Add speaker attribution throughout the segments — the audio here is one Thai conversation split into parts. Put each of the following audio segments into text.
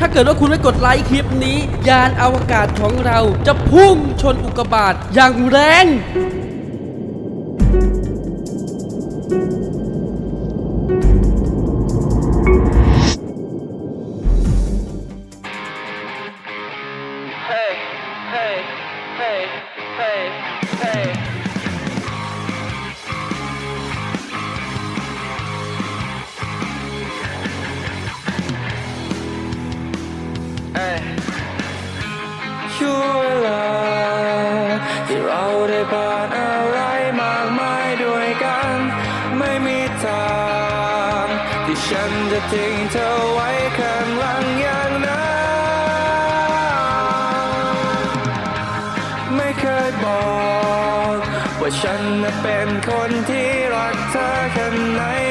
Speaker 1: ถ้าเกิดว่าคุณไม่กดไลค์คลิปนี้ ยานอวกาศของเราจะพุ่งชนอุกกาบาตอย่างแรง
Speaker 2: กเธ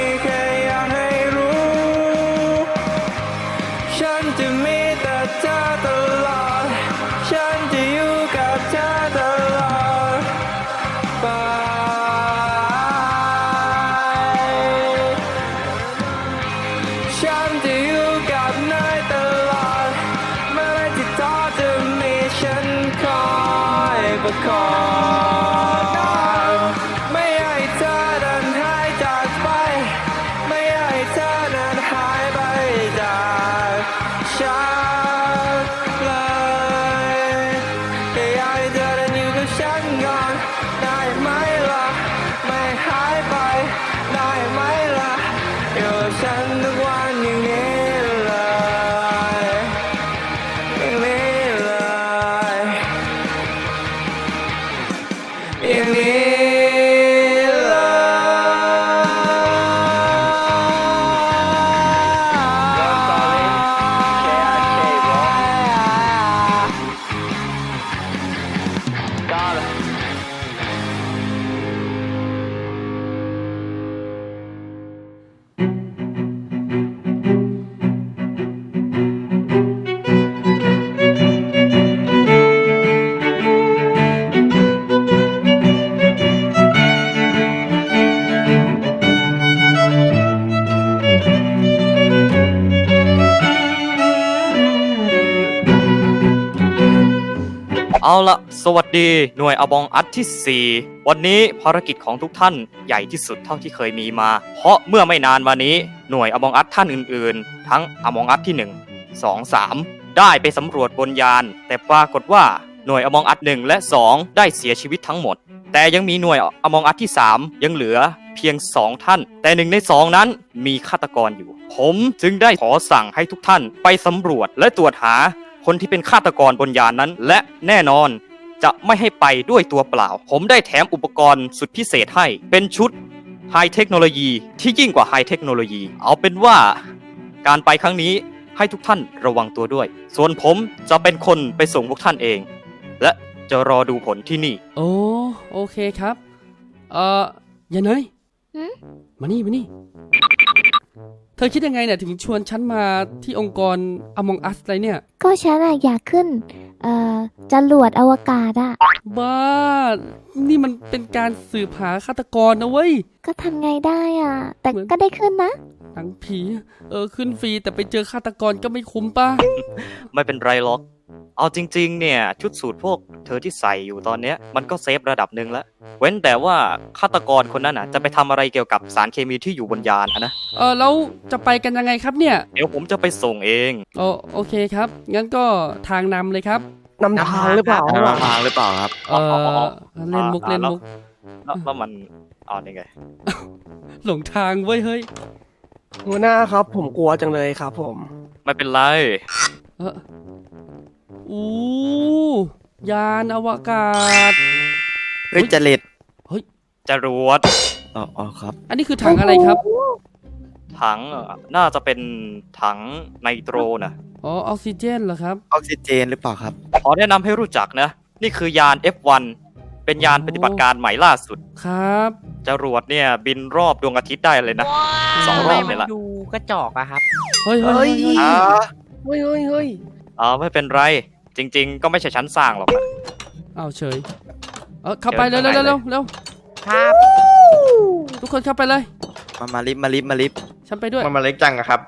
Speaker 3: สวัสดีหน่วยอบองอัดที่ 4 วันนี้ภารกิจของทุกท่านใหญ่ที่สุดเท่าที่เคยมีมา เพราะเมื่อไม่นานมานี้หน่วยอบองอัดท่านอื่นๆ ทั้งอบองอัดที่ 1 2 3 ได้ไปสำรวจบนยาน แต่ปรากฏว่าหน่วยอบองอัด 1 และ 2 ได้เสียชีวิตทั้งหมด แต่ยังมีหน่วยอบองอัดที่ 3 ยังเหลือเพียง 2 ท่าน แต่หนึ่งใน 2 นั้นมีฆาตกรอยู่ ผมจึงได้ขอสั่งให้ทุกท่านไปสำรวจและตรวจหาคนที่เป็นฆาตกรบนยานนั้น และแน่นอน จะไม่ให้ไปด้วยตัวเปล่า ผมได้แถมอุปกรณ์สุดพิเศษให้ เป็นชุดไฮเทคโนโลยีที่ยิ่งกว่าไฮเทคโนโลยี เอาเป็นว่าการไปครั้งนี้ให้ทุกท่านระวังตัวด้วย ส่วนผมจะเป็นคนไปส่งพวกท่านเอง และจะรอดูผลที่นี่
Speaker 1: โอ้โอเคครับ เอ่ออย่าเนย
Speaker 4: หืม
Speaker 1: มานี่มานี่ เธอคิดยังไงเนี่ยถึงชวนฉันมาที่องค์กร Among Us อะไรเนี่ย
Speaker 4: ก็ฉันอะอยากขึ้น เอ่อจรวดอวกาศอะ
Speaker 1: บ้า นี่มันเป็นการสืบหาฆาตกรนะเว้ย
Speaker 4: ก็ทำไงได้อะแต่
Speaker 1: เหมือน
Speaker 4: ก็ได้ขึ้นนะ
Speaker 1: หนังผี เออขึ้นฟรีแต่ไปเจอฆาตกรก็ไม่คุ้มป่ะ
Speaker 3: ไม่เป็นไรหรอก เอาจริง ๆ เนี่ย ชุดสูตรพวกเธอที่ใส่อยู่ตอนเนี้ยมันก็เซฟระดับหนึ่งแล้ว เว้นแต่ว่าฆาตกรคนนั้นน่ะจะไปทำอะไรเกี่ยวกับสารเคมีที่อยู่บนยานอะนะ
Speaker 1: เออแล้วจะไปกันยังไงครับเนี่ย
Speaker 3: เดี๋ยวผมจะไปส่งเอง
Speaker 1: โอโอเคครับ งั้นก็ทางนำเลยครับ
Speaker 5: นำทางหรือเปล่า
Speaker 6: นำทางหรือเปล่าครับ
Speaker 1: เออเล่นมุกเล่นมุก
Speaker 3: แล้วแล้วมันเอายังไง
Speaker 1: หลงทางเว้ยเฮ้ย
Speaker 5: หัวหน้าครับ ผมกลัวจังเลยครับ ผม
Speaker 3: ไม่เป็นไร
Speaker 1: เออ อู้ยานอวกาศ
Speaker 6: เฮ้ยจริต
Speaker 3: จรวด
Speaker 6: อ๋ออ๋อครับ
Speaker 1: อันนี้คือถังอะไรครับ
Speaker 3: ถังเอ่อน่าจะเป็นถังไนโตรนะ
Speaker 1: อ๋อออกซิเจนเหรอครับ
Speaker 6: ออกซิเจนหรือเปล่าครับ
Speaker 3: ขอแนะนำให้รู้จักนะ นี่คือยาน F1 เป็นยานปฏิบัติการใหม่ล่าสุด
Speaker 1: ครับ
Speaker 3: จรวดเนี่ยบินรอบดวงอาทิตย์ได้เลยนะ สองรอบเลยละ
Speaker 7: ดูกระจอกอะครับ
Speaker 1: เฮ้ยเฮ้ยเฮ้ยเฮ้ย
Speaker 6: อ่า
Speaker 5: เฮ้ยเฮ้ยเฮ้ย
Speaker 3: อ๋อไม่เป็นไร จริง ๆ ก็ไม่ใช่ชั้นสร้างหรอกนะ
Speaker 1: อ้าวเฉย เออเข้าไปเร็วเร็วเร็วเร็วเร็ว
Speaker 7: ครับ
Speaker 1: ทุกคนเข้าไปเลย
Speaker 6: มามาลิฟต์มาลิฟต์มาลิฟต์
Speaker 1: ฉันไปด้วย
Speaker 8: มันมาเล็กจังอะครับ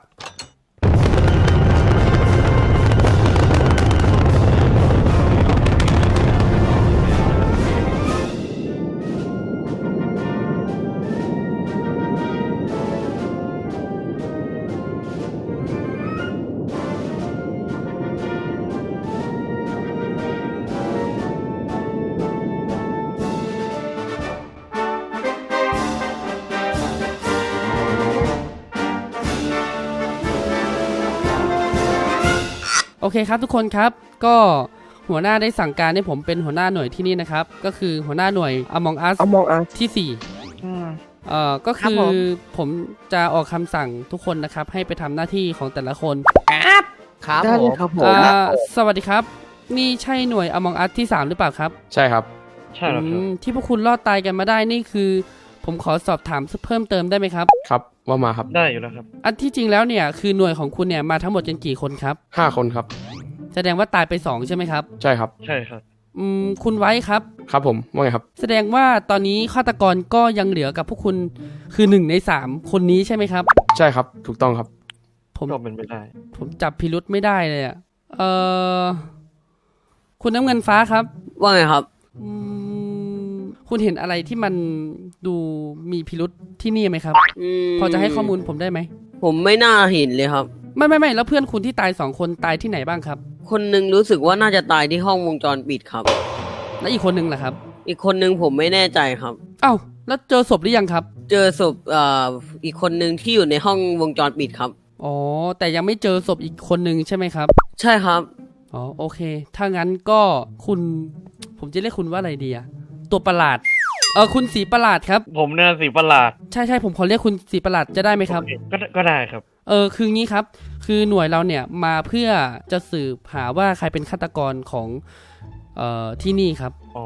Speaker 1: โอเคครับทุกคนครับก็หัวหน้าได้สั่งการให้ผมเป็นหัวหน้าหน่วยที่นี่นะครับ ก็คือหัวหน้าหน่วย Among Us
Speaker 5: เอามองอะ
Speaker 1: ที่สี่
Speaker 7: อืม
Speaker 1: เอ่อก็
Speaker 7: ครับ
Speaker 1: คือ
Speaker 7: ผม
Speaker 1: ผมจะออกคำสั่งทุกคนนะครับ ให้ไปทำหน้าที่ของแต่ละคน
Speaker 7: ครับครับ
Speaker 5: ได้
Speaker 7: ผ
Speaker 5: เลย
Speaker 7: ม
Speaker 5: ครับผม
Speaker 1: อ่าสวัสดีครับ นี่ใช่หน่วย Among Us ที่ 3 หรือเปล่าครับ
Speaker 8: ใช่ครับ
Speaker 2: ใช่แล้วครับ
Speaker 1: อืมที่พวกคุณรอดตายกันมาได้นี่คือ ผมขอสอบถามเพิ่มเติมได้ไหมครับ
Speaker 8: ครับว่ามาครับ
Speaker 2: ได้อยู่แล้วครับ
Speaker 1: อันที่จริงแล้วเนี่ยคือหน่วยของคุณเนี่ยมาทั้งหมดกันกี่คนครับ
Speaker 8: ห้าคนครับ
Speaker 1: แสดงว่าตายไป2ใช่ไหมครับ
Speaker 8: ใช่ครับ
Speaker 2: ใช่ครับ
Speaker 1: อืมคุณไว้ครับ
Speaker 8: ครับผมว่าไงครับ
Speaker 1: แสดงว่าตอนนี้ฆาตกรก็ยังเหลือกับพวกคุณคือหนึ่งในสามคนนี้ใช่ไหมครับ
Speaker 8: ใช่ครับ ถูกต้องครับ
Speaker 1: ผม
Speaker 2: ก็เป็นไปได้
Speaker 1: ผมจับพิรุษไม่ได้เลยอะเออคุณน้ำเงินฟ้าครับ
Speaker 9: ว่าไงครับ
Speaker 1: อืม คุณเห็นอะไรที่มันดูมีพิรุษที่นี่ไหมครับ
Speaker 9: ม
Speaker 1: พอจะให้ข้อมูลผมได้ไหม
Speaker 9: ผมไม่น่าเห็นเลยครับ
Speaker 1: ไม่ไม่ไม่แล้วเพื่อนคุณที่ตายสองคนตายที่ไหนบ้างครับ
Speaker 9: คนหนึ่งรู้สึกว่าน่าจะตายที่ห้องวงจรปิดครับ
Speaker 1: และอีกคนหนึ่งล่ะครับ
Speaker 9: อีกคนหนึ่งผมไม่แน่ใจครับ
Speaker 1: เอ้าแล้วเจอศพหรือยังครับ
Speaker 9: เจอศพเอ่ออีกคนหนึ่งที่อยู่ในห้องวงจรปิดครับ
Speaker 1: อ๋อ แต่ยังไม่เจอศพอีกคนหนึ่งใช่ไหมครับ
Speaker 9: ใช่ครับ
Speaker 1: อ๋อ โอเค ถ้างั้นก็คุณ ผมจะเรียกคุณว่าอะไรดีอะ ตัวประหลาด เออคุณสีประหลาดครับ
Speaker 2: ผมเนี่ยสีประหลาด
Speaker 1: ใช่ใช่ผมขอเรียกคุณสีประหลาดจะได้ไหมครับ
Speaker 2: โอเก็ได้ก็ได้ครับ
Speaker 1: เออคืองี้ครับ คือหน่วยเราเนี่ยมาเพื่อจะสืบหาว่าใครเป็นฆาตกรของเอ่อที่นี่ครับ
Speaker 2: อ๋อ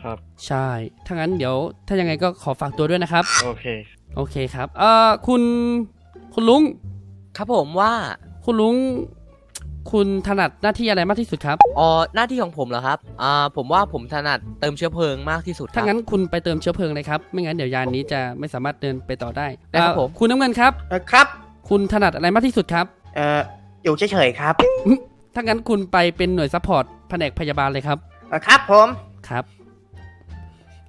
Speaker 2: ครับ
Speaker 1: ใช่ถ้างั้นเดี๋ยวถ้ายังไงก็ขอฝากตัวด้วยนะครับ
Speaker 2: โอเค
Speaker 1: โอเคครับ เอ่อคุณคุณลุง
Speaker 7: ครับผมว่า
Speaker 1: คุณลุง คุณถนัดหน้าที่อะไรมากที่สุดครับ
Speaker 7: อ๋อหน้าที่ของผมเหรอครับอ่าผมว่าผมถนัดเติมเชื้อเพลิงมากที่สุดค
Speaker 1: ถ้า
Speaker 7: รับ
Speaker 1: งั้นคุณไปเติมเชื้อเพลิงเลยครับไม่งั้นเดี๋ยวยานนี้จะไม่สามารถเดินไปต่อได้
Speaker 7: ได้ครับ
Speaker 1: เอ่อ
Speaker 7: ผม
Speaker 1: คุณน้ำเงินครับ
Speaker 10: เออครับ
Speaker 1: คุณถนัดอะไรมากที่สุดครับ
Speaker 10: เอออยู่เฉยๆครับ
Speaker 1: ถ้างั้นคุณไปเป็นหน่วยซัพพอร์ตแผนกพยาบาลเลยครับ
Speaker 10: เออครับผม
Speaker 1: ครับ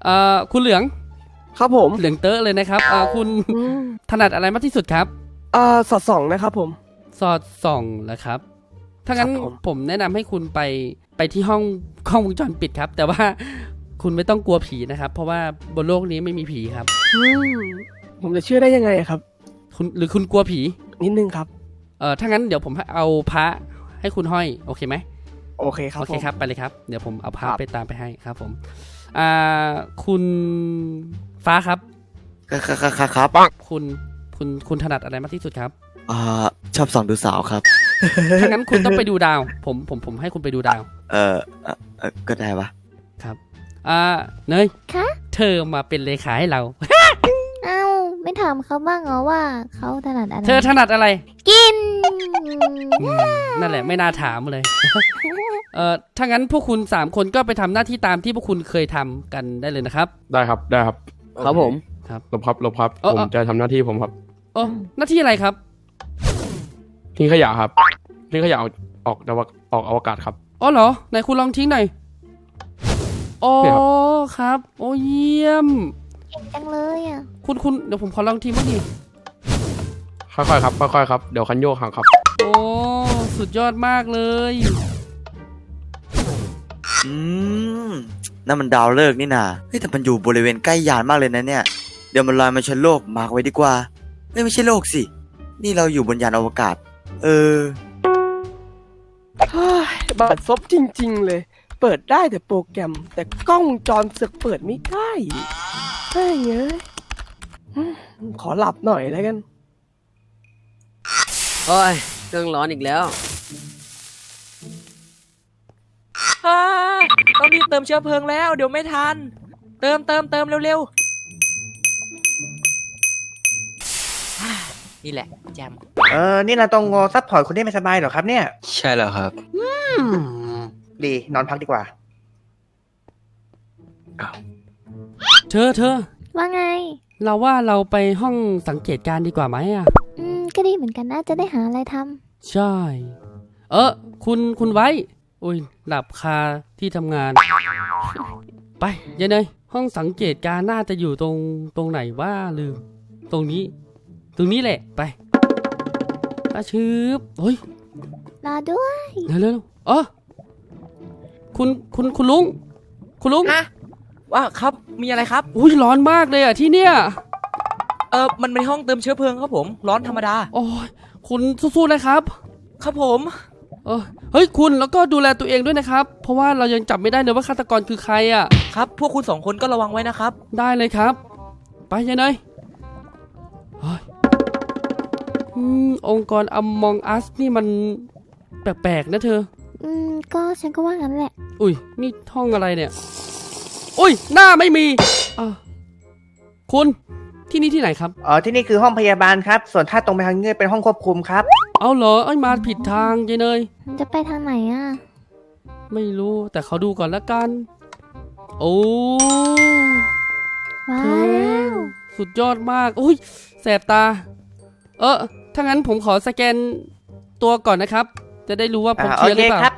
Speaker 1: เอ่อคุณเหลือง
Speaker 5: ครับผม
Speaker 1: เหลืองเตอะเลยนะครับเอ่อคุณ
Speaker 5: อืม
Speaker 1: ถนัดอะไรมากที่สุดครับ
Speaker 5: อ่าสอดส่องนะครับผม
Speaker 1: สอดส่องเหรอครับ ถ้างั้น
Speaker 5: ครับผม
Speaker 1: ผมแนะนำให้คุณไปไปที่ห้องกล้องวงจรปิดครับ แต่ว่าคุณไม่ต้องกลัวผีนะครับ เพราะว่าบนโลกนี้ไม่มีผีครับ
Speaker 5: อืมผมจะเชื่อได้ยังไงอะครับ
Speaker 1: คุณหรือคุณกลัวผี
Speaker 5: นิดนึงครับ
Speaker 1: เอ่อถ้างั้นเดี๋ยวผมเอาพระให้คุณห้อย โอเคไหม
Speaker 5: โอเคครับ
Speaker 1: โอเค
Speaker 5: ผม
Speaker 1: ครับไปเลยครับ เดี๋ยวผมเอาพระ
Speaker 5: ครับ
Speaker 1: ไปตามไปให้ครับ ผมอ่าคุณฟ้าครับ
Speaker 6: ครับครับครับครับ
Speaker 1: คุณคุณคุณถนัดอะไรมากที่สุดครับ
Speaker 6: อ่าชอบส่องดูสาวครับ
Speaker 1: ถ้างั้นคุณต้องไปดูดาว ผมผมผมให้คุณไปดูดาว
Speaker 6: เออเอ่อเออก็ได้ปะ
Speaker 1: ครับ อ่าเนย
Speaker 4: คะ
Speaker 1: เธอมาเป็นเลขาให้เรา
Speaker 4: เอ้าไม่ถามเขาบ้างเหรอว่าเขาถนัดอะไร
Speaker 1: เธอถนัดอะไร
Speaker 4: กิน
Speaker 1: อืมนั่นแหละไม่น่าถามเลย เอ่อถ้างั้นพวกคุณสามคนก็ไปทำหน้าที่ตามที่พวกคุณเคยทำกันได้เลยนะครับ
Speaker 8: ได้ครับได้ครับ
Speaker 9: ครับผม
Speaker 8: หลบครับหลบครับ
Speaker 1: เออ
Speaker 8: ผม
Speaker 1: เออ
Speaker 8: จะทำหน้าที่ผมครับ
Speaker 1: โอ้หน้าที่อะไรครับ
Speaker 8: ทิ้งขยะครับทิ้งขยะออกออกอวกออกอวกาศครับ
Speaker 1: อ๋อเหรอไหนคุณลองทิ้งหน่อยอ๋อ
Speaker 8: เนี่ยครับ
Speaker 1: ครับ โอ้เยี่ยม
Speaker 4: จังเลยอะ
Speaker 1: คุณคุณเดี๋ยวผมขอลองทิ้งบ้างดิ
Speaker 8: ค่อยๆครับค่อยๆครับเดี๋ยวคันโยกหักครับ
Speaker 1: โอ้สุดยอดมากเลย
Speaker 6: อืมนั่นมันดาวฤกษ์นี่นาเฮ้ยแต่มันอยู่บริเวณใกล้ยานมากเลยนะเนี่ย เดี๋ยวมันลอยมาชนโลกมาร์กไว้ดีกว่าเฮ้ยไม่ใช่โลกสิ นี่เราอยู่บนยานอวกาศ เออ
Speaker 5: เฮ้ยบาดซบจริง ๆ เลย เปิดได้แต่โปรแกรม แต่กล้องวงจรเสือกเปิดไม่ได้เฮ้ยเอ้ยอืมขอหลับหน่อยแล้วกัน
Speaker 9: โอ้ยเครื่องร้อนอีกแล้ว
Speaker 7: อ่าต้องรีบเติมเชื้อเพลิงแล้ว เดี๋ยวไม่ทัน เติมเติมเติมเร็วๆ นี่แหละแจม
Speaker 10: เออนี่เราต้องงอซัพพอร์ตคนที่ไม่สบายเหรอครับเนี่ย
Speaker 6: ใช่แล้วครับ
Speaker 10: ดีนอนพักดีกว่า
Speaker 1: เธอเธอ
Speaker 4: ว่าไง
Speaker 1: เราว่าเราไปห้องสังเกตการณ์ดีกว่าไหมอะ
Speaker 4: อืม ก็ดีเหมือนกันน่าจะได้หาอะไรท
Speaker 1: ใช่ เออคุณคุณไว้ อุ้ย หลับคาที่ทำงาน ไปยายเนยห้องสังเกตการณ์น่าจะอยู่ตรงตรงไหนว่าลืม ตรงนี้ ตรงนี้แหละไปอาชืบเฮ้ยำ
Speaker 4: รอด้วย
Speaker 1: เร็วเร็วๆเออคุณคุณคุณลุง คุณลุง
Speaker 7: ฮะว่าครับมีอะไรครับ
Speaker 1: อุ้ยร้อนมากเลยอะที่เนี่ย
Speaker 7: เออมันเป็นห้องเติมเชื้อเพลิงครับผม ร้อนธรรมดา
Speaker 1: โอ้ยคุณสู้ๆนะครับ
Speaker 7: ครับผม
Speaker 1: เเออเฮ้ยคุณแล้วก็ดูแลตัวเองด้วยนะครับ เพราะว่าเรายังจับไม่ได้เลยว่าฆาตกรคือใครอะ
Speaker 7: ครับ พวกคุณสองคนก็ระวังไว้นะครับ
Speaker 1: ได้เลยครับ ไปยังไงเฮ้ย อืมองค์กร Among Us นี่มันแปลกๆนะเธอ
Speaker 4: อืม ก็ฉันก็ว่างั้นแหละ
Speaker 1: อุ้ย นี่ห้องอะไรเนี่ย อุ้ย หน้าไม่มีอะคุณ ที่นี่ที่ไหนครับ
Speaker 10: อ๋อที่นี่คือห้องพยาบาลครับ ส่วนถ้าตรงไปทางนี้เป็นห้องควบคุมครับ
Speaker 1: เอาเหรอเอ้ยมาผิดทางเจเนย
Speaker 4: มันจะไปทางไหนอะ
Speaker 1: ไม่รู้แต่เขาดูก่อนละกัน โอ้
Speaker 4: ว้า
Speaker 1: เธอ
Speaker 4: ว
Speaker 1: สุดยอดมาก อุ้ย แสบตา เออ ถ้างั้นผมขอสแกนตัวก่อนนะครับ จะได้รู้ว่าผม
Speaker 10: อ่า
Speaker 1: เชื้อหรือเปล่า
Speaker 10: โอเคครับ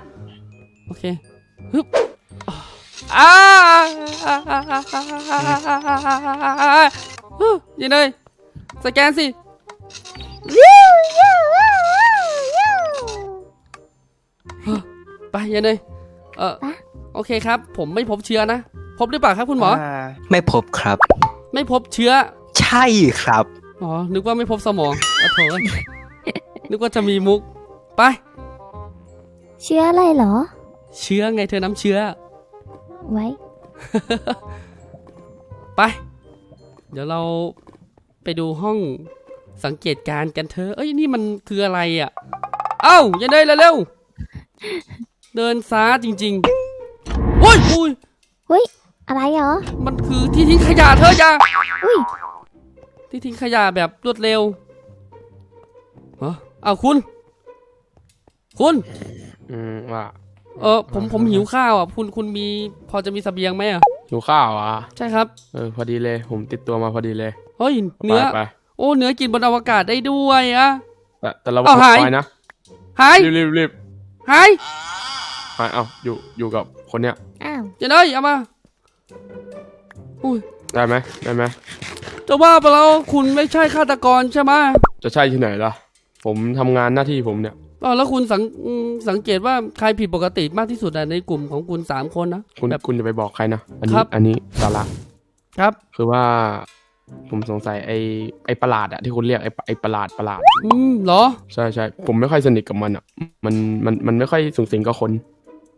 Speaker 1: โอเคฮึบอ้ายินเลยสแกนสิไปยันเลยเออ
Speaker 4: ไป
Speaker 1: โอเคครับ ผมไม่พบเชื้อนะ พบหรือเปล่าครับคุณหมอ
Speaker 11: ไม่พบครับ
Speaker 1: ไม่พบเชื้อ
Speaker 11: ใช่ครับ
Speaker 1: อ๋อ นึกว่าไม่พบสมองอะโถเอ้ยนึกว่าจะมีมุก ไป
Speaker 4: เชื้ออะไรเหรอ
Speaker 1: เชื้อไงเธอน้ำเชื้อ
Speaker 4: ไว้
Speaker 1: ไป เดี๋ยวเราไปดูห้องสังเกตการณ์กันเธอะเอ้ยนี่มันคืออะไรอะ เอ้าอย่าเดินเร็วๆเดินซ้าจริงๆโอ้ยอุ้ย
Speaker 4: เฮ้ย อะไรเหรอ
Speaker 1: มันคือที่ทิ้งขยะเธอจ้า
Speaker 4: อุ้ย
Speaker 1: ที่ทิ้งขยะแบบรวดเร็วเหรอเอาคุณ คุณ
Speaker 8: อืมว่า
Speaker 1: เออผมผมหิวข้าวอะ คุณคุณมีพอจะมีเสบียงไหมอะ
Speaker 8: หิวข้าวอะ
Speaker 1: ใช่ครับ
Speaker 8: เออพอดีเลย ผมติดตัวมาพอดีเลย
Speaker 1: เฮ้ย
Speaker 8: ไป
Speaker 1: เนื้อ
Speaker 8: ไป
Speaker 1: โอ้เนื้อกินบนอวกาศได้ด้วยอะ
Speaker 8: แต่แต่เรา
Speaker 1: เอาหาย
Speaker 8: ไปนะ
Speaker 1: หาย
Speaker 8: รีบรีบรีบ
Speaker 1: หาย
Speaker 8: หายเอาอยู่อยู่กับคนเนี้ย
Speaker 4: อ้าว
Speaker 1: อย่าเลยเอามาอุ้ย
Speaker 8: ได้ไหมได้ไหม
Speaker 1: จะว่าไปแล้วคุณไม่ใช่ฆาตกรใช่ไหม
Speaker 8: จะใช่ที่ไหนล่ะ ผมทำงานหน้าที่ผมเนี่ย
Speaker 1: อ๋อแล้วคุณสังอืมสังเกตว่าใครผิดปกติมากที่สุดอะในกลุ่มของคุณสามคนนะ
Speaker 8: คุณ
Speaker 1: แบบ
Speaker 8: คุณจะไปบอกใครนะ อัน
Speaker 1: ค
Speaker 8: นี้
Speaker 1: รับ
Speaker 8: อันนี้สาระ
Speaker 1: ครับ
Speaker 8: คือว่า ผมสงสัยไอ้ไอ้ประหลาดอะที่คุณเรียกไอ้ไอ้ประหลาดประหลาด
Speaker 1: อืมเหรอ
Speaker 8: ใช่ใช่ผมไม่ค่อยสนิทกับมันอะมันมันมันไม่ค่อยสูงสิงกับคน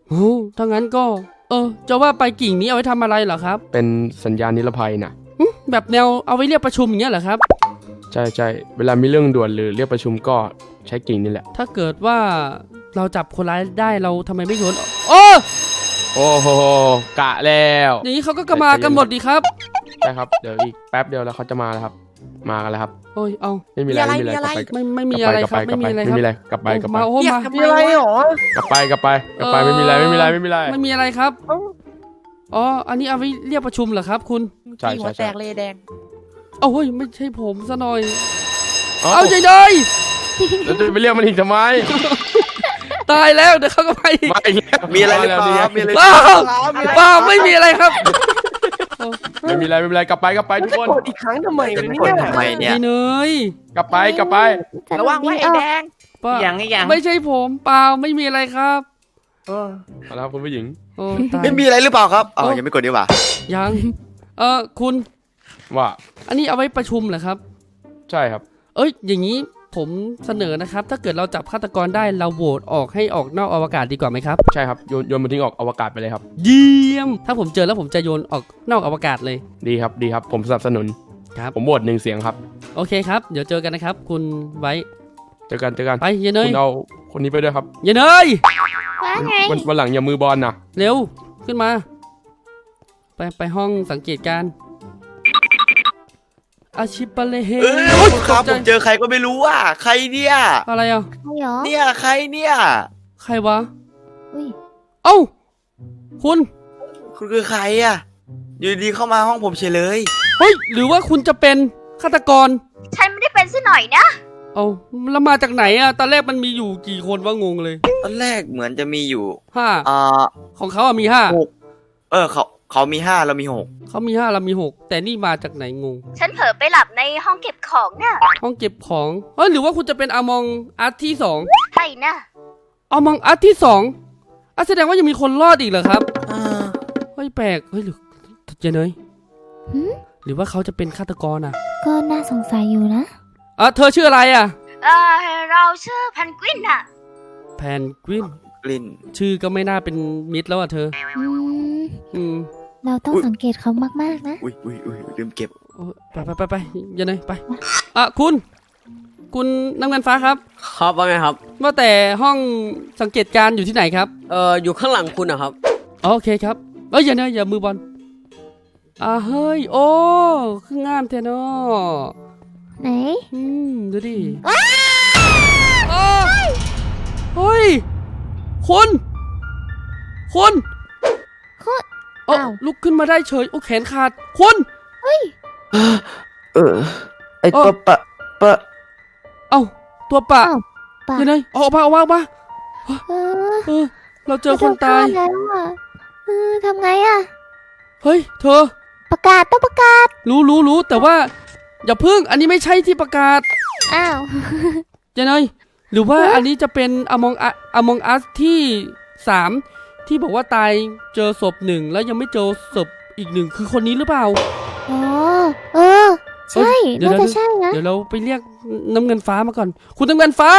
Speaker 1: โอ้ถ้างั้นก็ เออ จะว่าไปกิ่งนี้เอาไว้ทำอะไรเหรอครับ
Speaker 8: เป็นสัญญาณนิรภัยนะ
Speaker 1: หึ แบบแนวเอาไว้เรียกประชุมอย่างเงี้ยเหรอครับ
Speaker 8: ใช่ใช่เวลามีเรื่องด่วนหรือเรียกประชุมก็ใช้กิ่งนี่แหละ
Speaker 1: ถ้าเกิดว่าเราจับคนร้ายได้เราทำไมไม่โยนโอ้
Speaker 8: โอ้โหกะแล้ว
Speaker 1: อย่างนี้เขาก็กระมากันหมดดีครับ
Speaker 8: ใช่ครับเดี๋ยวอีกแป๊บเดียวแล้วเขาจะมาแล้วครับ มากันแล้วครับ
Speaker 1: โอ้ยเอา
Speaker 8: ไม่มีอะไร
Speaker 7: มี
Speaker 8: ไม่
Speaker 7: อะไร
Speaker 8: มีอะไร
Speaker 7: มี
Speaker 8: ก
Speaker 7: อะ
Speaker 8: ลั
Speaker 7: ไร
Speaker 8: บไป
Speaker 1: ไม่มีอะไรครับ
Speaker 8: กลับไป
Speaker 1: ไม่มีอะไรครับ
Speaker 8: ไม่มีอะไรกลับไปกลับไป
Speaker 1: มาโอ้
Speaker 7: เรียก
Speaker 1: มา
Speaker 7: ทำไม
Speaker 5: มีอะไรหรอ
Speaker 8: กลับไปกลับไปกลับไปไม่มีอะไรไม่มีอะไรไม่มีอะไร
Speaker 1: ไม่มีอะไรครับ อ๋อ อันนี้เอาไว้เรียกประชุมเหรอครับ คุณ
Speaker 8: ใช่
Speaker 7: ที่หัว
Speaker 8: ใช่
Speaker 7: แตกเลยแดง
Speaker 1: เอาเฮ้ยไม่ใช่ผมซะหน่อย
Speaker 8: เอา
Speaker 1: เอาใจเลย
Speaker 8: แล้วจะไปเรียกมันอีกทำไม
Speaker 1: ตายแล้วเดี๋ยวเขาก็ไปอีก
Speaker 8: มาอีกแล้ว
Speaker 6: มีอะไรหรือเปล่าครับมีอะไร
Speaker 1: เปล่าเปล่าไม่มีอะไรครับ
Speaker 8: ไม่มีอะไรไม่มีอะไรกลับไปกลับไปทุกคน
Speaker 5: กดอีกครั้งทำไม
Speaker 6: จะ
Speaker 5: วะ
Speaker 6: ไป
Speaker 5: เนี่
Speaker 6: กด
Speaker 5: ย
Speaker 6: ทำไมเนี่ย
Speaker 1: พี่เนย
Speaker 8: กลับไปกลับไป
Speaker 7: ระวังไว้ไอ้แดง
Speaker 1: ป้า
Speaker 10: อย่างนี้อย่าง
Speaker 1: ไม่ใช่ผมเปล่าไม่มีอะไรครับ
Speaker 10: เออ
Speaker 8: เอาละครับคุณผู้หญิง
Speaker 1: โอ้ตาย
Speaker 6: ไม่มีอะไรหรือเปล่าครับอ๋อยังไม่กดดีกว่า
Speaker 1: ยัง เออคุณ
Speaker 8: ว่า
Speaker 1: อันนี้เอาไว้ประชุมเหรอครับ
Speaker 8: ใช่ครับ
Speaker 1: เอ้ย อย่างนี้ผมเสนอนะครับ ถ้าเกิดเราจับฆาตกรได้เราโหวตออกให้ออกนอกอวกาศดีกว่าไหมครับ
Speaker 8: ใช่ครับโยนโยนมันทิ้งออกอวกาศไปเลยครับ
Speaker 1: เยี่ยม ถ้าผมเจอแล้วผมจะโยนออกนอกอวกาศเลย
Speaker 8: ดีครับดีครับ ผมสนับสนุน
Speaker 1: ครับ
Speaker 8: ผมโหวตหนึ่งเสียงครับ
Speaker 1: โอเคครับ เดี๋ยวเจอกันนะครับ คุณไว้
Speaker 8: เจอกันเจอกัน
Speaker 1: ไปเยนเน
Speaker 8: คุ
Speaker 1: ย
Speaker 8: ณเอาคนนี้ไปด้วยครับ
Speaker 1: เยนเนย
Speaker 4: ว่าไง
Speaker 8: วันวันหลังอย่ามือบอลนะ
Speaker 1: เร็วขึ้นมา ไปไปห้องสังเกตการณ์อาชิปะเลเฮ
Speaker 6: เอ้ยครับ
Speaker 1: ตกใจ
Speaker 6: ผมเจอใครก็ไม่รู้อะ ใครเนี่ย
Speaker 1: อะไรอะ
Speaker 4: ใช่เหรอ
Speaker 6: เนี่ยใครเนี่ย
Speaker 1: ใครวะ
Speaker 4: อุ้ย
Speaker 1: เอ้า คุณ
Speaker 6: คุณคือใครอะ อยู่ดีๆเข้ามาห้องผมเฉยเลย
Speaker 1: เฮ้ย หรือว่าคุณจะเป็นฆาตกร
Speaker 4: ฉันไม่ได้เป็นซะหน่อยนะ
Speaker 1: เอาแล้วมาจากไหนอะตอนแรกมันมีอยู่กี่คนวะงงเลย
Speaker 6: ตอนแรกเหมือนจะมีอยู่
Speaker 1: ห้า
Speaker 6: อ่า
Speaker 1: ของเขาอะมีห้า
Speaker 6: หกเออเขาเขามีห้าเรามีหก
Speaker 1: เขามีห้าเรามีหกแต่นี่มาจากไหนงง
Speaker 4: ฉันเผลอไปหลับในห้องเก็บของน่ะ
Speaker 1: ห้องเก็บของเฮ้ยหรือว่าคุณจะเป็นอามองอาร์ตที่สอง
Speaker 4: ใช่นะ
Speaker 1: อามองอาร์ตที่สองอะแสดงว่ายังมีคนรอดอีกเหรอครับ
Speaker 6: อ่า
Speaker 1: เฮ้ยแปลกเฮ้ยหรือเจเนย
Speaker 4: หืม
Speaker 1: หรือว่าเขาจะเป็นฆาตกรอะ
Speaker 4: ก็น่าสงสัยอยู่นะ
Speaker 1: อะเธอชื่ออะไรอะ
Speaker 4: เออเราชื่อพันกวินน่ะ
Speaker 1: แพแพนกวิน
Speaker 6: กลิ่น
Speaker 1: ชื่อก็ไม่น่าเป็นมิตรแล้วอะเธอ
Speaker 4: อืม
Speaker 1: อืม
Speaker 4: เราต้อง
Speaker 6: อุ๊ย
Speaker 4: สังเกตเขามากๆนะ
Speaker 6: อุ้ยอุ้ยอุ้ยลืมเก็บ
Speaker 1: โอ้ยไปไปไปไปอย่าเลยไป อะคุณ คุณน้ำเงินฟ้าครับ
Speaker 9: ครับว่าไงครับ
Speaker 1: ว่าแต่ห้องสังเกตการณ์อยู่ที่ไหนครับ
Speaker 9: เอ่ออยู่ข้างหลังคุณนะครับ
Speaker 1: อ๋อโอเคครับเอ้ยอย่าเนอะอย่ามือบอลอ่าเฮ้ย โอ้คืองามเทนอ
Speaker 4: ไหน
Speaker 1: อืมดูดิอ้าวเฮ้ยคุณคุณ
Speaker 4: คุณ
Speaker 1: เอ้า
Speaker 4: อ้าว
Speaker 1: ลุกขึ้นมาได้เฉยโอ้แขนขาดคุณ
Speaker 10: เออไอ
Speaker 1: เออ
Speaker 10: ตัวปะปะ
Speaker 1: เอ้าตัวปะ
Speaker 4: อ้าว ปะ
Speaker 1: ยังไงเอาออกมาเอาออกมา
Speaker 4: เออ
Speaker 1: เออ เราเจอคนตาย
Speaker 4: จะโดฆ่แล้วอะเออทำไงอะ
Speaker 1: เฮ้ย เธอ
Speaker 4: ประกาศต้องประกาศ
Speaker 1: รู้รู้รู้แต่ว่า อย่าพึ่ง อันนี้ไม่ใช่ที่ประกาศ
Speaker 4: อ้าว
Speaker 1: ยังไงหรือว่าอันนี้จะเป็น Among Us Among Us ที่สามที่บอกว่าตายเจอศพหนึ่งแล้วยังไม่เจอศพอีกหนึ่งคือคนนี้หรือเปล่า
Speaker 4: อ๋อเออ ใช่
Speaker 1: เดี๋ยว
Speaker 4: น่า
Speaker 1: เดี๋
Speaker 4: จะ
Speaker 1: ยว
Speaker 4: ใช่นะ
Speaker 1: เดี๋ยวเราไปเรียกน้ำเงินฟ้ามาก่อน คุณน้ำเงินฟ้า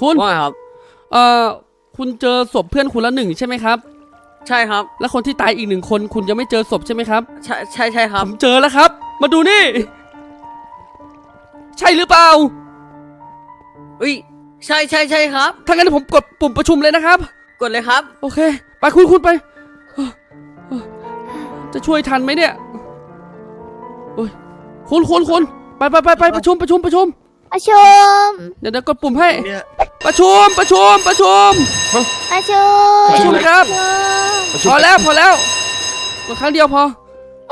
Speaker 1: คุณ
Speaker 9: ว่าไงครับ
Speaker 1: เอ่อคุณเจอศพเพื่อนคุณละหนึ่งใช่ไหมครับ
Speaker 9: ใช่ครับ
Speaker 1: แล้วคนที่ตายอีกหนึ่งคน คุณยังไม่เจอศพใช่ไหมครับ
Speaker 9: ใช่ใช่ใช่ครั
Speaker 1: ผ
Speaker 9: บ
Speaker 1: มเจอแล้วครับ มาดูนี่ ใช่หรือเปล่า
Speaker 9: อุ้ยใช่ใช่ใช่ครับ
Speaker 1: ถ้างั้นผมกดปุ่มประชุมเลยนะครับ
Speaker 9: กดเลยครับ
Speaker 1: โอเค ไปคุณคุณไปเอ่อเอ่อจะช่วยทันไหมเนี่ยโอ้ยคุณคุณคุณไปไปไปไปประชุมประชุมประชุม
Speaker 4: ประชุม
Speaker 1: เดี๋ยวเดี๋ยวกดปุ่มให้
Speaker 6: เนี่ย
Speaker 1: ประชุมประชุมประชุม
Speaker 4: ประชุม
Speaker 1: ประชุมครับ
Speaker 4: ประชุม
Speaker 1: พอแล้วพอแล้วกดครั้งเดียวพอ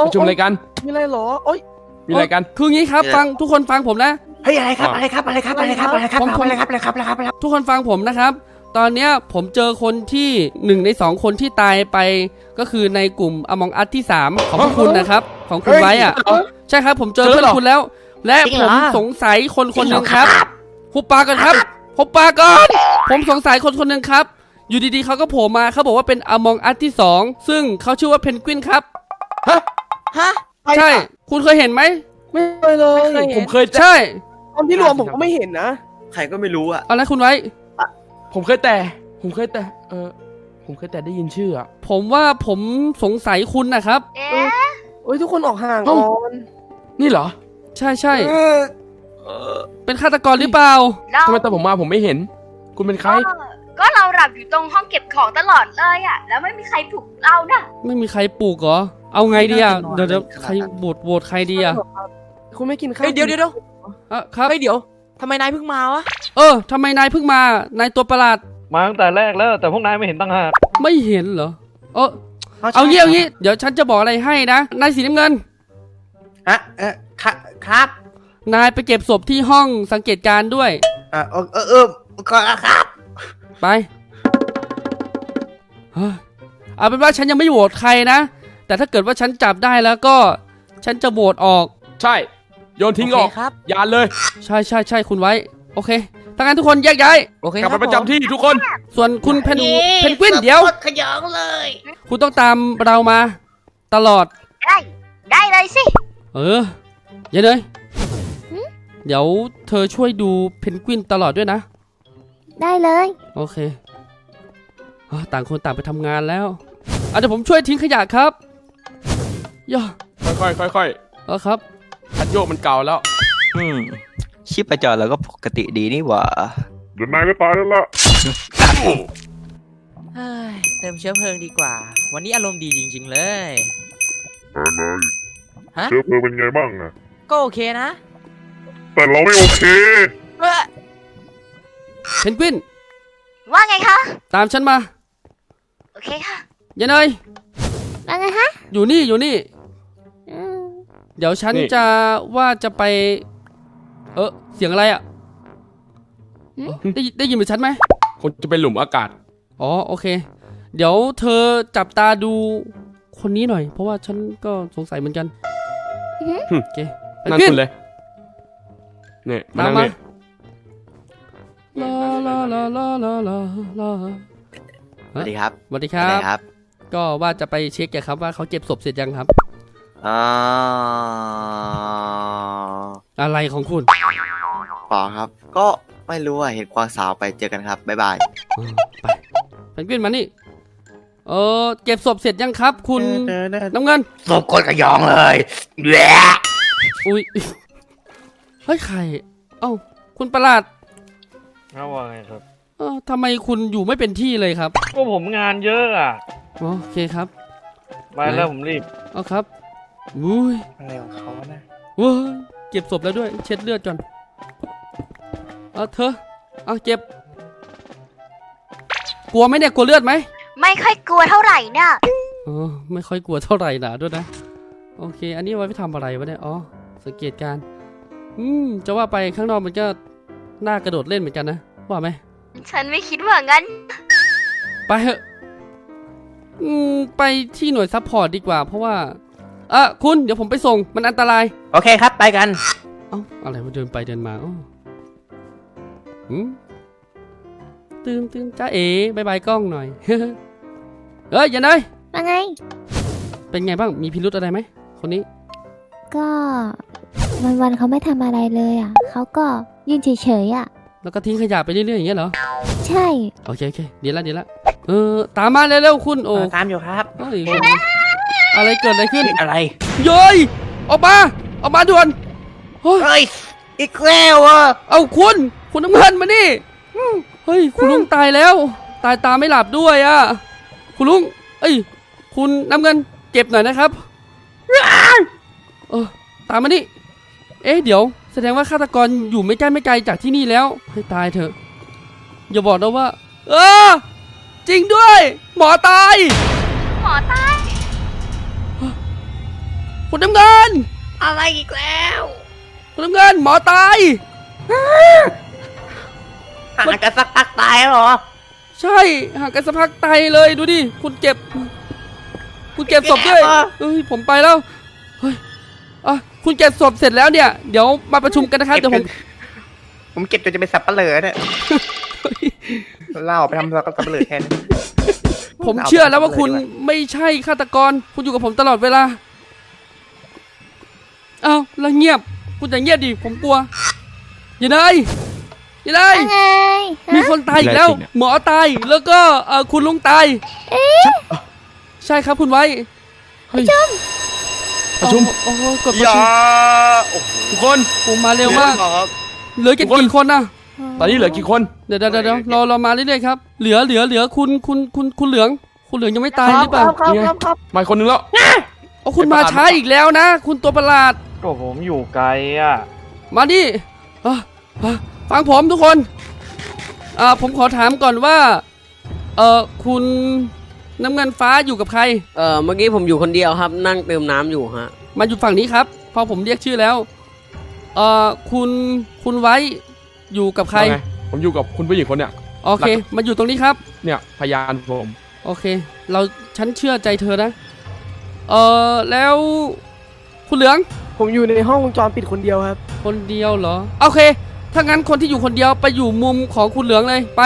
Speaker 8: ประชุมอะไรกัน
Speaker 5: มีอะไรเหรอโอ้ย
Speaker 8: มีอะไรกัน
Speaker 1: คืองี้ครับฟังทุกคนฟังผมนะ
Speaker 10: เฮ้ยอะไรครับอะไรครับอะไรครับอะไรครับอะไรครับ
Speaker 1: ผมผม
Speaker 10: อะไรครับอะไรครับอะไรครับอะไรครับ
Speaker 1: ทุกคนฟังผมนะครับ ตอนเนี้ยผมเจอคนที่หนึ่งในสองคนที่ตายไป ก็คือในกลุ่ม Among Us ที่สามของพวกคุณนะครับ ของคุณไว้อะใช่ครับ ผมเจอ
Speaker 8: เจอ
Speaker 1: เพื่อ
Speaker 8: เหร
Speaker 1: น
Speaker 8: อ
Speaker 1: คุณแล้ว และ
Speaker 10: จริง
Speaker 1: ผ
Speaker 10: เหรอ
Speaker 1: มสงสัยคนคนหนึ่งครับหุบปากกันครับหุบปากก่อนผมสงสัยคนคนหนึ่งครับ อยู่ดีๆเขาก็โผล่มาเขาบอกว่าเป็น Among Us ที่สองซึ่งเขาชื่อว่าเพนกวินครับ
Speaker 7: ฮะ
Speaker 1: ใช่ คุณเคยเห็นไหม
Speaker 5: ไม่เคยเลย
Speaker 7: ไม่เคยเห็น
Speaker 8: ผมเคย
Speaker 1: ใช่
Speaker 5: ตอนที่รวมผมก็ไม่เห็นนะ
Speaker 6: ใครก็ไม่รู้อะ
Speaker 1: อะไรคุณไว้
Speaker 8: ผมเคยแต่ ผมเคยแต่ เออ ผมเคยแต่ได้ยินชื่ออะ
Speaker 1: ผมว่าผมสงสัยคุณนะครับ
Speaker 5: โอ้ยทุกคนออกห่าง
Speaker 8: เอ้า
Speaker 5: ก่อน
Speaker 8: นี่เหรอ
Speaker 1: ใช่ใช่
Speaker 6: เออ
Speaker 1: เป็นฆาตกรหรือเปล่า
Speaker 8: ทำไมตอนผมมาผมไม่เห็น คุณเป็นใคร
Speaker 12: ก็เราหลับอยู่ตรงห้องเก็บของตลอดเลยอะแล้วไม่มีใครปลุกเรานะ
Speaker 1: ไม่มีใครปลูกเหรอ เอาไงดีอะ เดี๋ยวเดี๋ยวใครโหวตโหวตใครดีอะ
Speaker 5: คุณไม่กินข้าว
Speaker 7: เฮ้ยเดี๋ยวเดี๋ยวเดี๋ยว
Speaker 1: อะครับ
Speaker 7: เฮ้ยเดี๋ยวทำไมนายเพิ่งมาวะ
Speaker 1: เออทำไมนายเพิ่งมา นายตัวประหลาด
Speaker 3: มาตั้งแต่แรกแล้ว แต่พวกนายไม่เห็นตั้งหาก
Speaker 1: ไม่เห็นเหรอ เออเอางี้เอางี้ เดี๋ยวฉันจะบอกอะไรให้นะ นายสีน้ำเงิน
Speaker 10: อะเออครับครับ
Speaker 1: นายไปเก็บศพที่ห้องสังเกตการณ์ด้วย
Speaker 10: เออเออเออเออก็ครับ
Speaker 1: ไปเฮ้ยเอาเป็นว่าฉันยังไม่โหวตใครนะ แต่ถ้าเกิดว่าฉันจับได้แล้วก็ ฉันจะโหวตออก
Speaker 8: ใช่ โยนทิ้งออก
Speaker 7: โเคครับ
Speaker 8: ยานเลย
Speaker 1: ใช่ใช่ใช่คุณไว้ โอเคถ้างั้นทุกคนแยกย้าย
Speaker 7: โอเค
Speaker 8: กลับ
Speaker 7: ค
Speaker 8: ไป
Speaker 7: รับ
Speaker 8: ประจำที่ทุกคน
Speaker 1: ส่วนคุณเพนเพนกวินเดี๋ยว
Speaker 10: ขยองเลย
Speaker 1: คุณต้องตามเรามา ตลอด
Speaker 12: ได้ ได้เลยสิ
Speaker 1: เอออย่าเลยเดี๋ยวเธอช่วยดูเพนกวินตลอดด้วยนะ
Speaker 4: ได้เลย
Speaker 1: โอเคอะต่างคนต่างไปทำงานแล้วอะเดี๋ยวผมช่วยทิ้งขยะครับ ย่อ
Speaker 8: ค่อยๆค่อย
Speaker 1: เออครับ
Speaker 8: ๆคันโยกมันเก่าแล้ว
Speaker 11: อืมชีพจรเราก็ปกติดีนี่หว่า
Speaker 2: เดี๋ยวนายก็ตายแล้วล่ะ
Speaker 7: เฮ้ยเติมเชื้อเพลิงดีกว่า วันนี้อารมณ์ดีจริง ๆ เลย
Speaker 2: นายนาย
Speaker 7: ฮะ
Speaker 2: เชื้อเพลิงเป็นไงบ้างอะ
Speaker 7: ก็โอเคนะ
Speaker 2: แต่เราไม่โอเค
Speaker 7: เอ้อ
Speaker 1: เพนกวิน
Speaker 12: ว่าไงคะ
Speaker 1: ตามฉันมา
Speaker 12: โอเคค่ะ
Speaker 1: อย่าเนย
Speaker 4: ว่าไงฮะ
Speaker 1: อยู่นี่อยู่นี่
Speaker 4: อืม
Speaker 1: เดี๋ยวฉัน
Speaker 8: นี่
Speaker 1: จะว่าจะไป เออเสียงอะไรอะเอ้าได้ได้ยินเหมือนฉันไหม
Speaker 8: คงจะเป็นหลุมอากาศ
Speaker 1: อ๋อโอเค เดี๋ยวเธอจับตาดูคนนี้หน่อย เพราะว่าฉันก็สงสัยเหมือนกัน
Speaker 4: อือหือ
Speaker 1: โอเคไป
Speaker 8: นั่น
Speaker 1: ขึ้
Speaker 8: คุณเลยนี่มา
Speaker 1: ตาม
Speaker 8: นั่ง
Speaker 1: มา
Speaker 8: นี่
Speaker 1: ลาลาลาลาลาลาลา
Speaker 6: สวัสดีครับ
Speaker 1: สวัสดีค
Speaker 6: สวั
Speaker 1: รั
Speaker 6: ส
Speaker 1: บ
Speaker 6: ดีครับ
Speaker 1: ก็ว่าจะไปเช็คแกครับว่าเขาเจ็บศพเสร็จยังครับ
Speaker 6: อ่า
Speaker 1: อะไรของคุณ
Speaker 6: เปล่าครับ ก็ไม่รู้อะเห็นควางสาวไปเจอกันครับบ๊ายบาย
Speaker 1: เออไปเพนกวินมานี่เออเก็บศพเสร็จยังครับ คุณน้ำเงิน
Speaker 11: ศพคนกระยองเลยแหละ
Speaker 1: อุ้ย เฮ้ยใคร เอ้า คุณประหลาด
Speaker 8: ครับว่าไงครับ
Speaker 1: เออทำไมคุณอยู่ไม่เป็นที่เลยครับ
Speaker 8: ก็ผมงานเยอะอะ
Speaker 1: อ๋อ โอเคครับ
Speaker 8: ไปแล้วผมรีบ
Speaker 1: เอาครับอุ้ย
Speaker 10: อะไรของเขานะ
Speaker 1: เว้ยเก็บศพแล้วด้วย เช็ดเลือดก่อนเอาเธอเอาเจ็บ กลัวไหมเนี่ยกลัวเลือดไหม
Speaker 12: ไม่ค่อยกลัวเท่าไหร่น่ะ
Speaker 1: อ๋อไม่ค่อยกลัวเท่าไหร่นะด้วยนะ โอเค อันนี้ไว้ไปทำอะไรวะเนี่ยอ๋อสังเกตการณ์อืมจะว่าไปข้างนอกมันก็น่ากระโดดเล่นเหมือนกันนะว่าไหม
Speaker 12: ฉันไม่คิดว่างั้น
Speaker 1: ไปเถอะ อืมไปที่หน่วยซัพพอร์ตดีกว่า เพราะว่าอะคุณเดี๋ยวผมไปส่งมันอันตราย
Speaker 10: โอเคครับ ไปกัน
Speaker 1: เอ้าอะไรมาเดินไปเดินมาอ้อหืมตื่นตื่นจ้าเอ๋บายบายกล้องหน่อย เฮ้ยอย่าเลย
Speaker 4: ว่าไง
Speaker 1: เป็นไงบ้างมีพิรุธอะไรไหมคนนี้
Speaker 4: ก็วันวันๆเขาไม่ทำอะไรเลยอะ เขาก็ยืนเฉยๆอะ
Speaker 1: แล้วก็ทิ้งขยะไปเรื่อยๆอย่างเงี้ยเหรอ
Speaker 4: ใช่
Speaker 1: โอเคโอเคเดี๋ยวละเดี๋ยวละเออตามมาเร็วๆคุณโอ้
Speaker 10: ตามอยู่ครับ
Speaker 1: เฮ้ยอะไรเกิดอะไรขึ้น
Speaker 10: อะไร
Speaker 1: เย้ยออกมาออกมาด่วนเฮ้ย
Speaker 10: เฮ้ยอีกแล้วอะ
Speaker 1: เอาคุณคุณน้ำเงินมานี่อืมเฮ้ยคุณลุงตายแล้ว ตายตาไม่หลับด้วยอะคุณลุงเอ้ยคุณน้ำเงินเก็บหน่อยนะครับเออตามมานี่เอ๊ะเดี๋ยว แสดงว่าฆาตกรอยู่ไม่ใกล้ไม่ไกลจากที่นี่แล้วให้ตายเถอะ อย่าบอกนะว่า เออ จริงด้วย หมอตาย
Speaker 12: หมอตาย
Speaker 1: คุณน้ำเงิน
Speaker 9: อะไรอีกแล้ว
Speaker 1: คุณน้ำเงิน หมอตาย
Speaker 10: ห่างกันสักพักตายแล้วเหรอ
Speaker 1: ใช่ห่างกันสักพักตายเลยดูดิ คุณเก็บ คุณเก็บศพด้วย
Speaker 10: แกะเหรอ
Speaker 1: เฮ้ยผมไปแล้ว เฮ้ยอะคุณเก็บศพเสร็จแล้วเนี่ย เดี๋ยวมาประชุมกันนะครับเดี๋ยวผม
Speaker 10: ผมเก็บจนจะเป็นสับปะเหร่อเนี่ย เล่าไปทำสับปะเหร่อแทน
Speaker 1: ผมเชื่อแล้วว่าคุณไม่ใช่ฆาตกร คุณอยู่กับผมตลอดเวลา เอ้าแล้วเงียบ คุณอย่าเงียบดิ ผมกลัว อย่าเลยอย่าเลย
Speaker 4: ว่าไง
Speaker 1: มี
Speaker 4: ฮะ
Speaker 1: คนตายอีกแล้ว
Speaker 8: จริงอะ
Speaker 1: หมอตาย แล้วก็เออคุณลุงตาย ใช่ครับคุณไว้ประชุม
Speaker 8: ประชุม
Speaker 1: โอ้โหกดประ
Speaker 6: อย่า
Speaker 1: ชุม
Speaker 8: ทุกคน
Speaker 1: ผมมาเร็วมาก
Speaker 6: ครับ
Speaker 1: เหลือกี่
Speaker 8: ทุกคน
Speaker 1: กี่คนนะ
Speaker 8: ตอนนี้เหลือกี่คน
Speaker 1: เดี๋ยวเดี๋ยวเดี๋ยวรอรอมาเรื่อยๆครับ เหลือเหลือเหลือคุณคุณคุณคุณเหลือง คุณเหลืองยังไม่ตายหรือเปล่า
Speaker 5: ครับครับครับ
Speaker 8: มาคนนึงแล้ว
Speaker 1: โอ้คุณมาช้าอีกแล้วนะ คุณตัวประหลาด
Speaker 8: ก็ผมอยู่ไกลอะ
Speaker 1: มาดิอะอะฟังผมทุกคนอ่าผมขอถามก่อนว่า เอ่อคุณน้ำเงินฟ้าอยู่กับใคร
Speaker 9: เออเมื่อกี้ผมอยู่คนเดียวครับ นั่งเติมน้ำอยู่ฮะ
Speaker 1: มาอยู่ฝั่งนี้ครับ พอผมเรียกชื่อแล้ว เอ่อคุณคุณไว้ อยู่กับใคร
Speaker 8: ว่าไงผมอยู่กับคุณผู้หญิงคนเนี้ย
Speaker 1: โอเคมาอยู่ตรงนี้ครับ
Speaker 8: เนี่ยพยานผม
Speaker 1: โอเค เราฉันเชื่อใจเธอนะ เอ่อแล้วคุณเหลือง
Speaker 5: ผมอยู่ในห้องวงจรปิดคนเดียวครับ
Speaker 1: คนเดียวเหรอ โอเค ถ้างั้นคนที่อยู่คนเดียวไปอยู่มุมของคุณเหลืองเลยไป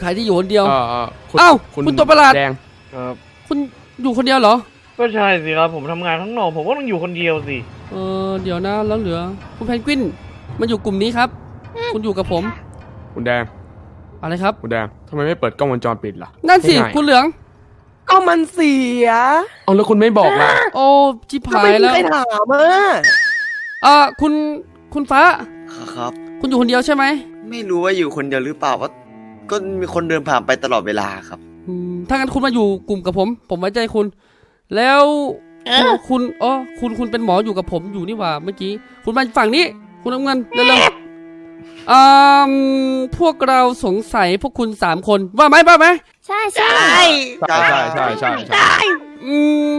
Speaker 1: ใครที่อยู่คนเดียว
Speaker 8: เอ่อเอ่อคุณ
Speaker 1: เอ้าคุณตัวประหลาด
Speaker 8: แดง
Speaker 2: ครับ
Speaker 1: คุณอยู่คนเดียวเหรอ
Speaker 2: ก็ใช่สิครับผมทำงานข้างนอกผมก็ต้องอยู่คนเดียวสิ
Speaker 1: เออเดี๋ยวนะแล้วเหลือ คุณเพนกวินมาอยู่กลุ่มนี้ครับ คุณอยู่กับผม
Speaker 8: คุณแดง
Speaker 1: อะไรครับ
Speaker 8: คุณแดงทำไมไม่เปิดกล้องวงจรปิดล่ะ
Speaker 1: นั่นสิ
Speaker 8: ง่ายๆ
Speaker 1: คุณเหลือง
Speaker 5: ก็มันเสีย
Speaker 8: เอาแล้วคุณไม่บอกล่ะ
Speaker 1: โอ้จิบ
Speaker 5: ก็
Speaker 1: หา
Speaker 5: ไม่
Speaker 1: ย
Speaker 5: มี
Speaker 1: แล้ว
Speaker 5: ใครถามอะ
Speaker 1: อ่าคุณคุณฟ้า
Speaker 6: ครับ
Speaker 1: คุณอยู่คนเดียวใช่ไหม
Speaker 6: ไม่รู้ว่าอยู่คนเดียวหรือเปล่าว่าก็มีคนเดินผ่านไปตลอดเวลาครับ
Speaker 1: อืมถ้างั้นคุณมาอยู่กลุ่มกับผม ผมไว้ใจคุณ แล้วคุณคุณอ๋อคุณคุณเป็นหมออยู่กับผมอยู่นี่หว่าเมื่อกี้ คุณมาฝั่งนี้ คุณน้ำเงินเร็วๆ อ่าพวกเราสงสัยพวกคุณสามคนว่าไหมว่าไหม
Speaker 4: ใช่ใช่
Speaker 8: ใช่ใช่ใช่ใช่ใช่
Speaker 1: อืม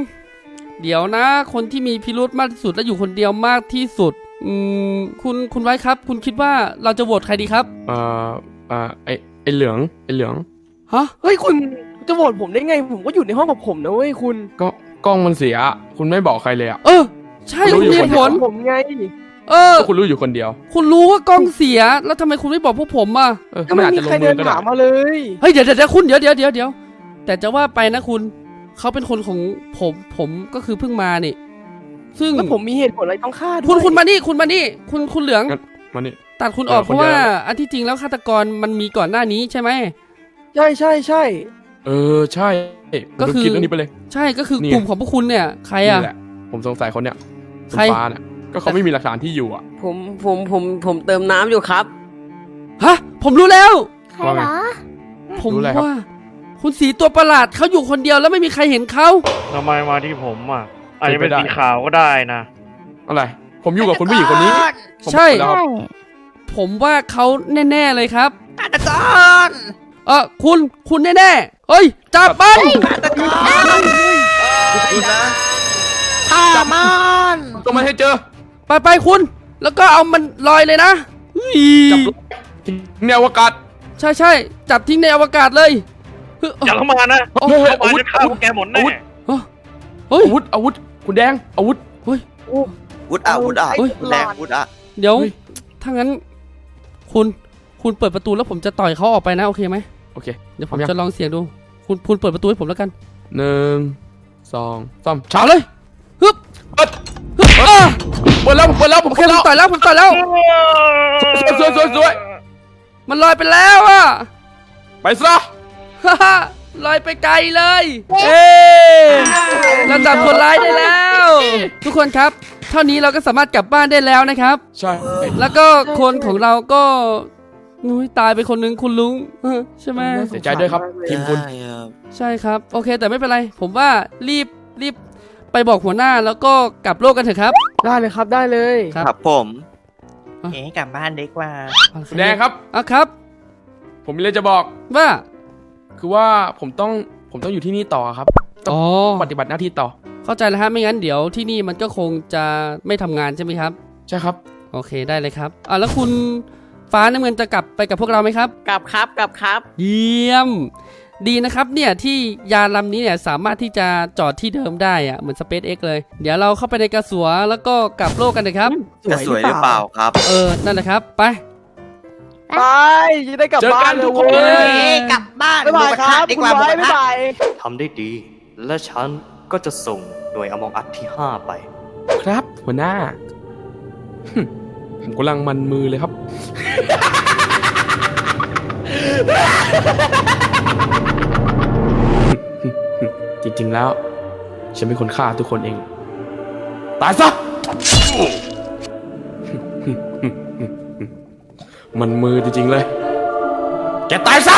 Speaker 1: เดี๋ยวนะ คนที่มีพิรุธมากที่สุดและอยู่คนเดียวมากที่สุด อืมคุณคุณไว้ครับ คุณคิดว่าเราจะโหวตใครดีครับ
Speaker 8: เอ่อเอ่อไอไอเหลืองไอเหลือง
Speaker 1: ฮะ
Speaker 5: เฮ้ยคุณจะโหวตผมได้ไง ผมก็อยู่ในห้องกับผมนะเว้ยคุณ
Speaker 8: ก็กล้องมันเสีย คุณไม่บอกใครเลยอะ
Speaker 1: เออ ใช่คุณ
Speaker 8: อยู่
Speaker 1: มี
Speaker 8: คน
Speaker 1: ผล
Speaker 5: ผมไง
Speaker 1: เออ
Speaker 8: ก็คุณรู้อยู่คนเดียว
Speaker 1: คุณรู้ว่ากล้องเสีย แล้วทำไมคุณไม่บอกพวกผมอะ
Speaker 8: เออ
Speaker 5: ก็
Speaker 8: ไม่
Speaker 5: ไม่
Speaker 8: อาจ
Speaker 5: มี
Speaker 8: จะล
Speaker 5: ใครง
Speaker 8: มื
Speaker 5: เดิ
Speaker 8: อนก็ได้
Speaker 5: ถามมาเลย
Speaker 1: เฮ้ยเดี๋ยวเดี๋ยวเดี๋ยวคุณเดี๋ยวเดี๋ยวเดี๋ยวเดี๋ยวแต่จะว่าไปนะคุณเขาเป็นคนของผมผมก็คือเพิ่งมานี่ ซึ่ง
Speaker 5: แล้วผมมีเหตุผลอะไรต้องฆ่าด้วย
Speaker 1: คุณคุณมานี่คุณมานี่ คุณคุณเหลือง
Speaker 8: งั้นมานี่
Speaker 1: ตัดคุณออก
Speaker 8: เออ
Speaker 1: เพราะว่า
Speaker 8: คนเดียว
Speaker 1: อันที่จริงแล้วฆาตกรมันมีก่อนหน้านี้ใช่ไหม
Speaker 5: ใช่ใช่ใช่
Speaker 8: เออใช่
Speaker 1: ก็
Speaker 8: ก็
Speaker 1: คื
Speaker 8: คืออคิดเรื่องนี้ไปเลย
Speaker 1: ใช่ก็คือ
Speaker 8: นี่
Speaker 1: กลุ่มของพวกคุณเนี่ย ใครอะ
Speaker 8: นี่แหละ ผมสงสัยคนเนี้ยคุณ
Speaker 1: ใคร
Speaker 8: ฟ้าเนี่ย ก็เขาไม่มีหลักฐานที่อยู่อะ
Speaker 9: ผมผมผมผมเติมน้ำอยู่ครับ
Speaker 1: ฮะ ผมรู้แล้ว
Speaker 4: ใครเหรอ
Speaker 1: ผม
Speaker 8: รู้อะไรครับ
Speaker 1: ว่า คุณสีตัวประหลาดเขาอยู่คนเดียวแล้วไม่มีใครเห็นเขา
Speaker 13: ทำไมมาที่ผมอะอาจจะเป็น
Speaker 8: เป็นไปได้
Speaker 13: สีขาวก็ได้นะ
Speaker 8: อะไร ผมอยู่กับคุณผู้หญิงคนนี้ผม
Speaker 1: ใช่
Speaker 8: แล้วครับ
Speaker 4: ใช่
Speaker 1: ผมว่าเขาแน่ๆเลยครับ
Speaker 10: ฆาตกร
Speaker 1: เออคุณคุณแน่ๆเฮ้ยจับมัน
Speaker 10: ฆาตกรฆ่ามัน
Speaker 8: ต้องมาให้เจอ
Speaker 1: ไปไปคุณ แล้วก็เอามันลอยเลยนะอุ๊ย
Speaker 8: จับทิ้งในอวกาศ
Speaker 1: ใช่ใช่จับทิ้งในอวกาศเลยเฮ้ย
Speaker 13: อย่าเข้ามานะ
Speaker 1: โอ้
Speaker 8: เฮ้ยเฮ้ย
Speaker 13: เข้า
Speaker 8: อา
Speaker 13: มา
Speaker 8: วุธ
Speaker 13: จะฆ่า
Speaker 8: อา
Speaker 13: พ
Speaker 8: วุ
Speaker 13: ว
Speaker 8: ธ
Speaker 13: กแกหมดแน่
Speaker 8: อาวุธ
Speaker 1: เฮ้ย
Speaker 8: อาวุธอาวุธคุณแดงอาวุธ
Speaker 6: วุฒอะวุฒอะ
Speaker 1: เฮ้ย
Speaker 6: แรงวุฒอะ
Speaker 1: เดี๋ยว
Speaker 8: เฮ้ย
Speaker 1: ถ้างั้น คุณคุณเปิดประตูแล้วผมจะต่อยเขาออกไปนะโอเคไหม
Speaker 8: โอเค
Speaker 1: เดี๋ยวผ
Speaker 8: พร้อ
Speaker 1: ม
Speaker 8: มยัง
Speaker 1: จะลองเสียงดู คุณคุณเปิดประตูให้ผมแล้วกัน
Speaker 8: หนึ่งสองสาม
Speaker 1: เอาเลยฮึบ
Speaker 8: เปิด
Speaker 1: ฮึบอะ
Speaker 8: เปิดแล้วผมเปิดแล้วผม
Speaker 1: โอเค
Speaker 8: เปิด
Speaker 1: ผ
Speaker 8: แล้ว
Speaker 1: มต่อยแล้วผมต่อยแล้ว
Speaker 8: สวยสวยสวยสวย
Speaker 1: มันลอยไปแล้วอะ
Speaker 8: ไปซะ
Speaker 1: ฮ่าฮ่าลอยไปไกลเลย เอ้เราจับคนร้ายได้แล้ว ทุกคนครับ เท่านี้เราก็สามารถกลับบ้านได้แล้วนะครับ
Speaker 8: ใช่
Speaker 1: แล้วก็คนของเราก็นุ้ยตายไปคนหนึ่งคุณลุงเออใช่ไหม
Speaker 8: เสียใจด้วยครับทีมคุณ
Speaker 6: ใช่ครับ
Speaker 1: ใช่ครับโอเคแต่ไม่เป็นไร ผมว่ารีบรีบ ไปบอกหัวหน้าแล้วก็กลับโลกกันเถอะครับ
Speaker 5: ได้เลยครับได้เลย
Speaker 1: ครับ
Speaker 6: ครับผม
Speaker 10: เอ๋กลับบ้านดีกว่า
Speaker 8: คุณแดงครับ
Speaker 1: อะครับ
Speaker 8: ผมมีอะไรจะบอก
Speaker 1: ว่า
Speaker 8: คือว่าผมต้องผมต้องอยู่ที่นี่ต่อครับ
Speaker 1: อ๋อ
Speaker 8: ปฏิบัติหน้าที่ต่อ
Speaker 1: เข้าใจแล้วฮะไม่งั้นเดี๋ยวที่นี่มันก็คงจะไม่ทำงานใช่ไหมครับ
Speaker 8: ใช่ครับ
Speaker 1: โอเคได้เลยครับอะแล้วคุณฟ้าน้ำเงินจะกลับไปกับพวกเราไหมครับ
Speaker 9: กลับครับกลับครับ
Speaker 1: เยี่ยม ดีนะครับเนี่ยที่ยานลำนี้เนี่ยสามารถที่จะจอดที่เดิมได้อะเหมือน SpaceX เลย เดี๋ยวเราเข้าไปในกระสวแล้วก็กลับโลกกันนะครับ
Speaker 6: จะสวยหรือเปล่าครับ
Speaker 1: เออ นั่นแหละครับ ไป
Speaker 5: ไปจะได้กลับ
Speaker 8: เจอ
Speaker 5: บ้า
Speaker 8: กันน
Speaker 5: เลย
Speaker 8: ทุกค
Speaker 5: เว้
Speaker 8: น
Speaker 5: ย
Speaker 10: เอ๋กลับบ้าน
Speaker 5: บ๊ายบายครับ
Speaker 10: ดี
Speaker 5: คุ
Speaker 10: ก
Speaker 5: ณ
Speaker 10: ว่าหมู
Speaker 5: ไว้
Speaker 10: กระ
Speaker 5: บ๊าย
Speaker 10: ทะ
Speaker 5: บาย
Speaker 3: ทำได้ดี และฉันก็จะส่งหน่วยอมองอัดที่ 5 ไป
Speaker 8: ครับ หัวหน้าหึผมกำลังมันมือเลยครับ จริงๆแล้ว ฉันเป็นคนฆ่าทุกคนเอง ตายซะ มันมือจริงๆเลย แกตายซะ